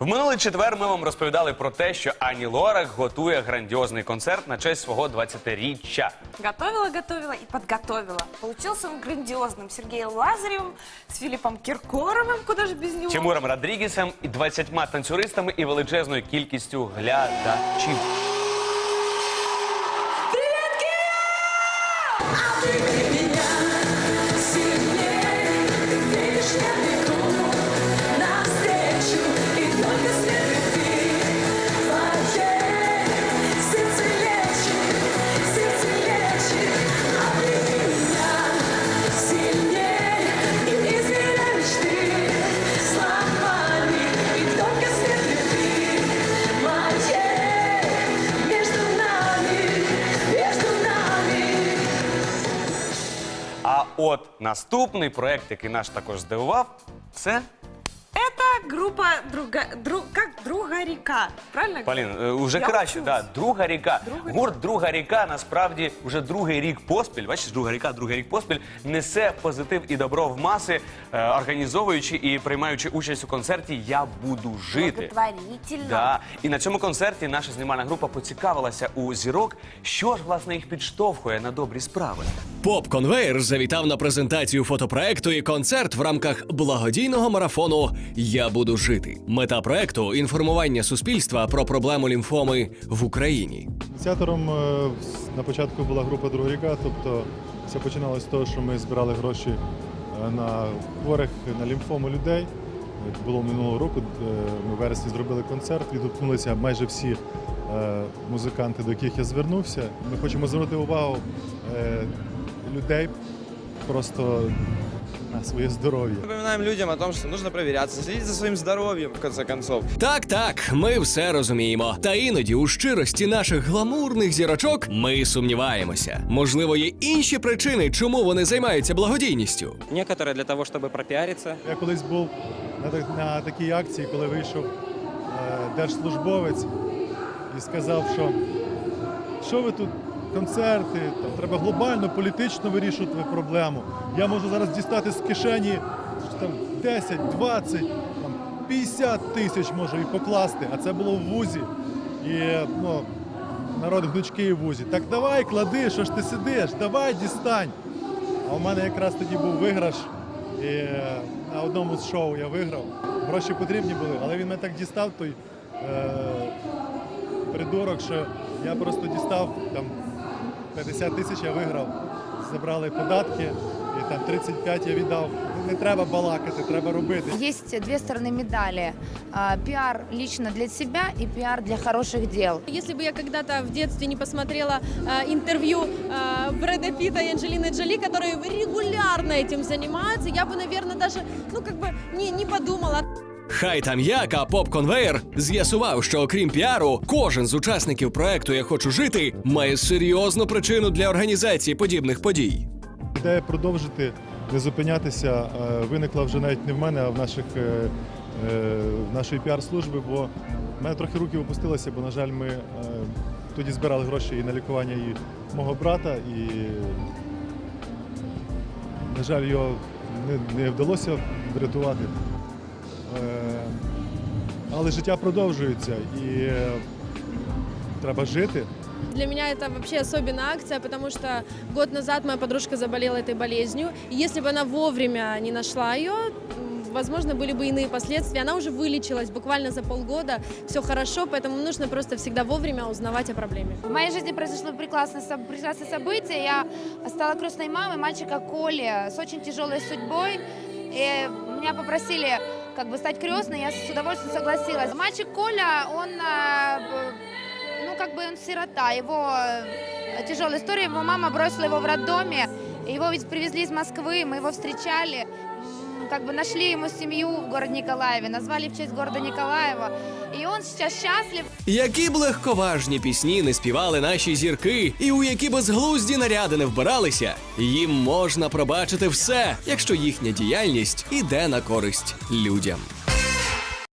В минулий четвер ми вам розповідали про те, що Ані Лорак готує грандіозний концерт на честь свого 20-річчя. Готовила, готовила и подготовила. Получился он грандиозным. Сергеем Лазаревым, с Филиппом Киркоровым, куда же без него. Тимуром Родрігесом і 20 танцюристами і величезною кількістю глядачів. Между От наступний проект, який наш також здивував, це Это группа друга, друг, как друга река. Правильно? Полін, е, уже Я краще. учусь. Да, друга ріка. Друга Гурт Друга ріка насправді вже другий рік поспіль. Бачиш, друга ріка, другий рік поспіль несе позитив і добро в маси, е, організовуючи і приймаючи участь у концерті Я буду жити. Благотворительно. Да. І на цьому концерті наша знімальна група поцікавилася у зірок, що ж власне їх підштовхує на добрі справи. Поп Конвейер завітав на презентацію фотопроекту і концерт в рамках благодійного марафону Я буду жити. Мета проекту інформування суспільства про проблему лімфоми в Україні. Ініціатором е, на початку була група Друга ріка, тобто все починалося з того, що ми збирали гроші е, на хворих на лімфому людей. Було минулого року. е, Ми в вересні зробили концерт, відгукнулися майже всі е, музиканти, до яких я звернувся. Ми хочемо звернути увагу е, людей просто на своє здоров'я. Напоминаем людям о том, что нужно проверяться, следить за своим здоровьем, в конце концов. Так, так, ми все розуміємо. Та іноді у щирості наших гламурних зірочок ми сумніваємося. Можливо, є інші причини, чому вони займаються благодійністю. Некоторые для того, чтобы пропиариться, Я колись був на, так- на такій акції, коли вийшов е, держслужбовець і сказав, що що ви тут, концерти, там, треба глобально, політично вирішувати проблему. Я можу зараз дістати з кишені там, 10, 20, там, 50 тисяч можу і покласти, а це було в вузі. І ну, народ гнучкий в вузі. Так давай, клади, що ж ти сидиш, давай дістань. А у мене якраз тоді був виграш. І е, на одному з шоу я виграв. Гроші потрібні були, але він мене так дістав, той е, придурок, що я просто дістав там 50 тисяч я виграв. Забрали податки, і там 35 я віддав. Не треба балакати, треба робити. Есть две стороны медали. А, Пиар лично для себя и пиар для хороших дел. Если бы я когда-то в детстве не посмотрела э, интервью э, Брэда Питта и Анджелины Джоли, которые регулярно этим занимаются, я бы, наверное, даже, ну, как бы не, не подумала. Хай там як, а поп конвейер з'ясував, що окрім піару, кожен з учасників проекту Я хочу жити має серйозну причину для організації подібних подій. Ідея продовжити, не зупинятися, е, виникла вже навіть не в мене, а в наших е, е, в нашої піар-служби, бо в мене трохи руки опустилися, бо, на жаль, ми тоді збирали гроші і на лікування і мого брата, і, на жаль, його не, не вдалося врятувати. Е, Але життя продовжується і е, треба жити. Для меня это вообще особенная акция, потому что год назад моя подружка заболела этой болезнью. И если бы она вовремя не нашла ее, м, возможно, были бы иные последствия. Она уже вылечилась буквально за полгода, все хорошо, поэтому нужно просто всегда вовремя узнавать о проблеме. В моей жизни произошло прекрасное, соб- прекрасное событие. Я стала крестной мамой мальчика Коли с очень тяжелой судьбой. И меня попросили как бы стать крестной, я с удовольствием согласилась. Мальчик Коля, он, а, б- ну как бы он сирота, его э, тяжелая история, его мама бросила его в роддоме, его ведь привезли из Москвы, мы его встречали, м, как бы нашли ему семью в городе Николаеве, назвали в честь города Николаева, І он сейчас счастлив. Які б легковажні пісні не співали наші зірки, і у які безглузді наряди не вбиралися, їм можна пробачити все, якщо їхня діяльність іде на користь людям.